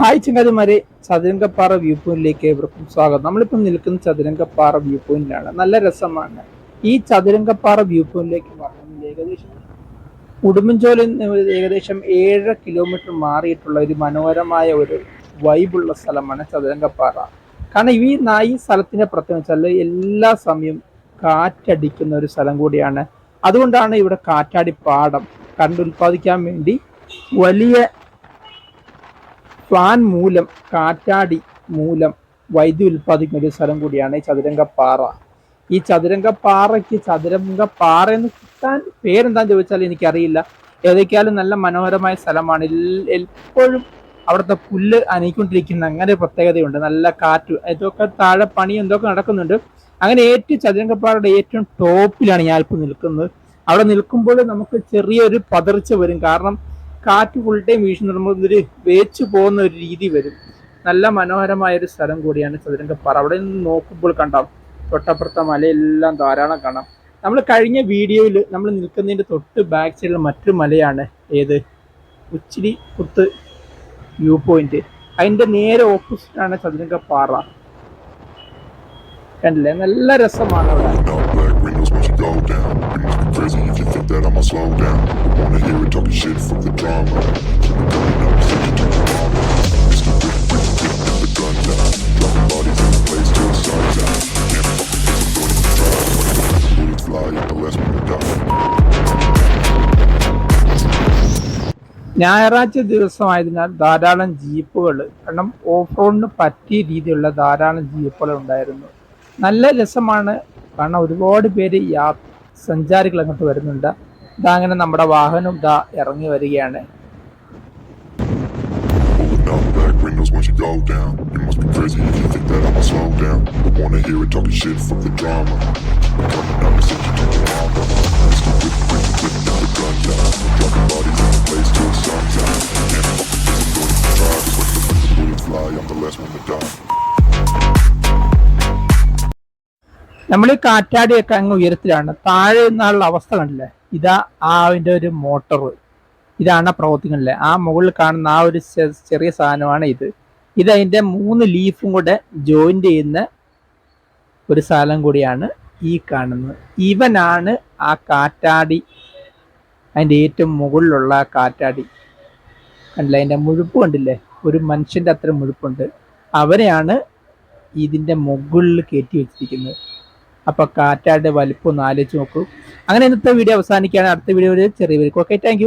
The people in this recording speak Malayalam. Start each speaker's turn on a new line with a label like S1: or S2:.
S1: ഹായ് ചങ്ങാതിമാരെ. ചതുരംഗപ്പാറ വ്യൂ പോയിന്റിലേക്ക് ഏവർക്കും സ്വാഗതം. നമ്മളിപ്പോൾ നിൽക്കുന്ന ചതുരംഗപ്പാറ വ്യൂ പോയിന്റിലാണ് നല്ല രസമാണ്. ഈ ചതുരംഗപ്പാറ വ്യൂ പോയിന്റിലേക്ക് പറഞ്ഞാൽ ഏകദേശം ഉടുമ്പൻചോലിൽ നിന്ന് ഏകദേശം ഏഴര കിലോമീറ്റർ മാറിയിട്ടുള്ള ഒരു മനോഹരമായ ഒരു വൈബുള്ള സ്ഥലമാണ് ചതുരംഗപ്പാറ. കാരണം ഈ ഈ സ്ഥലത്തിന്റെ പ്രത്യേകത വെച്ചാൽ എല്ലാ സമയവും കാറ്റടിക്കുന്ന ഒരു സ്ഥലം കൂടിയാണ്. അതുകൊണ്ടാണ് ഇവിടെ കാറ്റാടി പാടം കണ്ടുൽപ്പാദിക്കാൻ വേണ്ടി വലിയ ഫാൻ മൂലം കാറ്റാടി മൂലം വൈദ്യുതി ഉൽപ്പാദിക്കുന്ന ഒരു സ്ഥലം കൂടിയാണ് ഈ ചതുരംഗപ്പാറ. ഈ ചതുരംഗപ്പാറയ്ക്ക് ചതുരംഗപ്പാറ എന്ന് കിട്ടാൻ പേരെന്താന്ന് ചോദിച്ചാൽ എനിക്കറിയില്ല. ഏതൊക്കെയാലും നല്ല മനോഹരമായ സ്ഥലമാണ്. എപ്പോഴും അവിടുത്തെ പുല്ല് അനയിക്കൊണ്ടിരിക്കുന്ന അങ്ങനെ പ്രത്യേകതയുണ്ട്. നല്ല കാറ്റ് ഇതൊക്കെ താഴെ പണി എന്തൊക്കെ നടക്കുന്നുണ്ട്. അങ്ങനെ ഏറ്റവും ചതുരംഗപ്പാറയുടെ ഏറ്റവും ടോപ്പിലാണ് ഞാൻ ഇപ്പോൾ നിൽക്കുന്നത്. അവിടെ നിൽക്കുമ്പോൾ നമുക്ക് ചെറിയൊരു പതർച്ച വരും. കാരണം കാറ്റ് ഫുൾ ടൈം വീശുന്ന നമുക്കൊരു വേച്ചു പോകുന്ന ഒരു രീതി വരും. നല്ല മനോഹരമായ ഒരു സ്ഥലം കൂടിയാണ് ചതുരംഗപ്പാറ. അവിടെ നിന്ന് നോക്കുമ്പോൾ കണ്ടാം തൊട്ടപ്പുറത്തെ മലയെല്ലാം ധാരാളം കാണാം. നമ്മൾ കഴിഞ്ഞ വീഡിയോയിൽ നമ്മൾ നിൽക്കുന്നതിന്റെ തൊട്ട് ബാക്ക് സൈഡിൽ മറ്റൊരു മലയാണ് ഏത്? ഉച്ചിരി കുത്ത് വ്യൂ പോയിന്റ് അതിന്റെ നേരെ ഓപ്പോസിറ്റാണ് ചതുരംഗപ്പാറ. കണ്ടില്ലേ? നല്ല രസമാണ് അവിടെ.
S2: Go down. You must be crazy if you think that I'ma slow down. I wanna hear it talking shit from the drama. Keep it coming up, send it to your mama. the rip, rip, rip, rip, the gun down. Dropping bodies in the place till the sun's out. Can't fuck with this, I'm going to try. Bullets fly, I'm the last one to die.
S1: ഞായറാഴ്ച ദിവസമായതിനാൽ ധാരാളം ജീപ്പുകൾ കാരണം ഓഫ് റോഡിന് പറ്റിയ രീതിയിലുള്ള ധാരാളം ജീപ്പുകൾ ഉണ്ടായിരുന്നു നല്ല രസമാണ് കാരണം ഒരുപാട് പേര് യാ സഞ്ചാരികൾ അങ്ങോട്ട് വരുന്നുണ്ട്. ഇതാ അങ്ങനെ നമ്മുടെ വാഹനം ഇതാ ഇറങ്ങി വരികയാണ്. നമ്മൾ കാറ്റാടിയൊക്കെ അങ്ങ് ഉയരത്തിലാണ്. താഴെ നിന്നുള്ള അവസ്ഥ കണ്ടില്ലേ? ഇതാ ആ അതിന്റെ ഒരു മോട്ടർ. ഇതാണ് പ്രവർത്തിക്കുന്നത് ആ മുകളിൽ കാണുന്ന ആ ഒരു ചെറിയ സാധനമാണ് ഇത്. ഇത് അതിന്റെ മൂന്ന് ലീഫും കൂടെ ജോയിന്റ് ചെയ്യുന്ന ഒരു സ്ഥലം കൂടിയാണ് ഈ കാണുന്നത്. ഇവനാണ് ആ കാറ്റാടി അതിന്റെ ഏറ്റവും മുകളിലുള്ള ആ കാറ്റാടി. കണ്ടില്ലേ? അതിന്റെ മുഴുപ്പ് കണ്ടില്ലേ? ഒരു മനുഷ്യന്റെ അത്ര മുഴുപ്പുണ്ട്. അവരെയാണ് ഇതിന്റെ മുകളിൽ കയറ്റി വെച്ചിരിക്കുന്നത്. അപ്പൊ കാറ്റാടിന്റെ വലിപ്പം ഒന്ന് ആലോചിച്ച് നോക്കൂ. അങ്ങനെ ഇന്നത്തെ വീഡിയോ അവസാനിക്കുകയാണ്. അടുത്ത വീഡിയോയിൽ ചെറിയ വീഡിയോ ഓക്കെ താങ്ക്